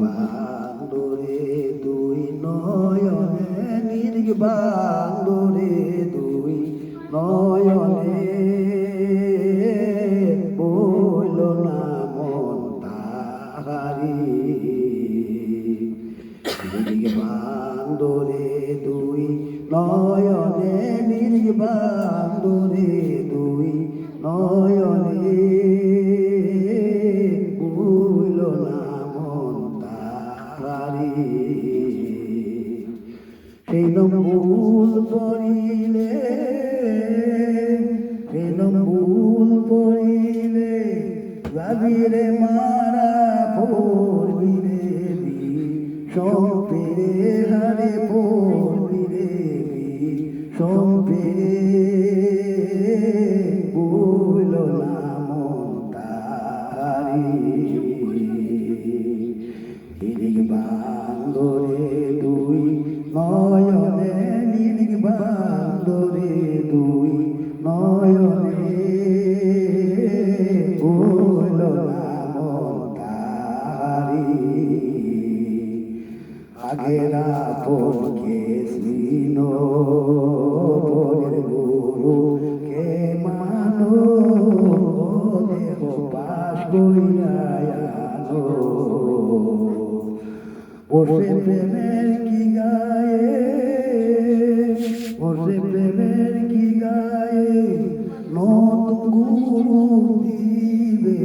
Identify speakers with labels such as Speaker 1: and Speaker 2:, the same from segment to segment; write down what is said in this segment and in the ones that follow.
Speaker 1: বান্দরে দুই নয়নে, নির্গ বান্দরে দুই নয়নে। বইল না মন তাহারি নির্গ বান্দরে দুই নয়নে, নির্গ বান্দরে দুই নয়নে। বইল না মন তাহারি নিরিগ বান্দরে দুই নয়নে নিরিগ বান্দরে দুই নয়নে বইল নাম তারি আগেরা পরকে শ্রীন ওরে প্রেমের কি গায়ে? ওরে প্রেমের কি গায়ে? নতুন গুরু দিবে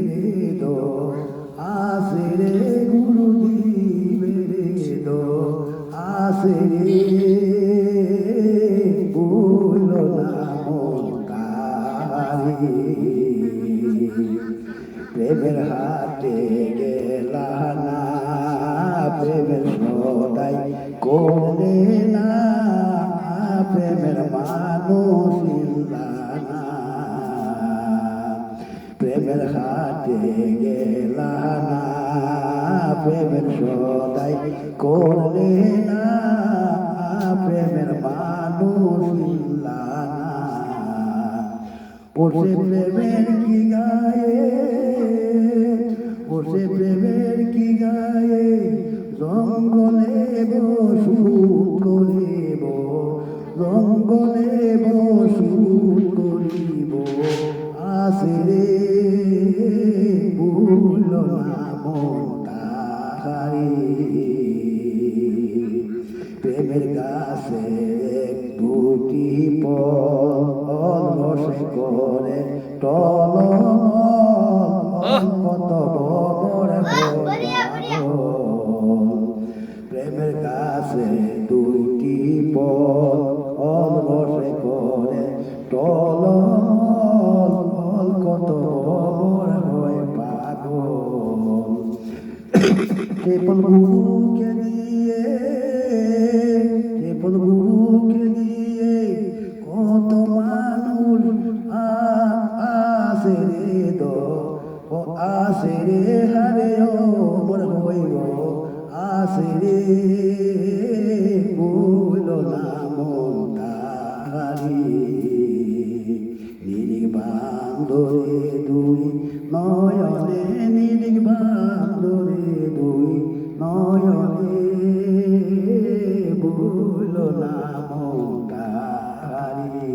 Speaker 1: দো আসে রে গুরু দিবে প্রেমের হাতে করে না, প্রেমের মানুষ প্রেমের হাতে গেলা না, প্রেমের সদাই করলে না, প্রেমের মানুষ না। প্রেমের কি গায়ে? জঙ্গলে বসু করিব। আসে রে ভুল না তাহারি প্রেমের গাছে দুটি পল রসে করে টল। কত বড় প্রেমের দুইটি পল রসে করে। টল কত বড় হয় পাগল। টেপল গুরুকে দিয়ে টেপল গুরুকে দিয়ে কত মানুষ আসে রে দো। ও আসে রে হারে ও মোর হইব। আসে রে বইল না বান্দরে দুই নয়নে নিরিগ দুই নয়নে বইল না মন তাহারি
Speaker 2: দিদি।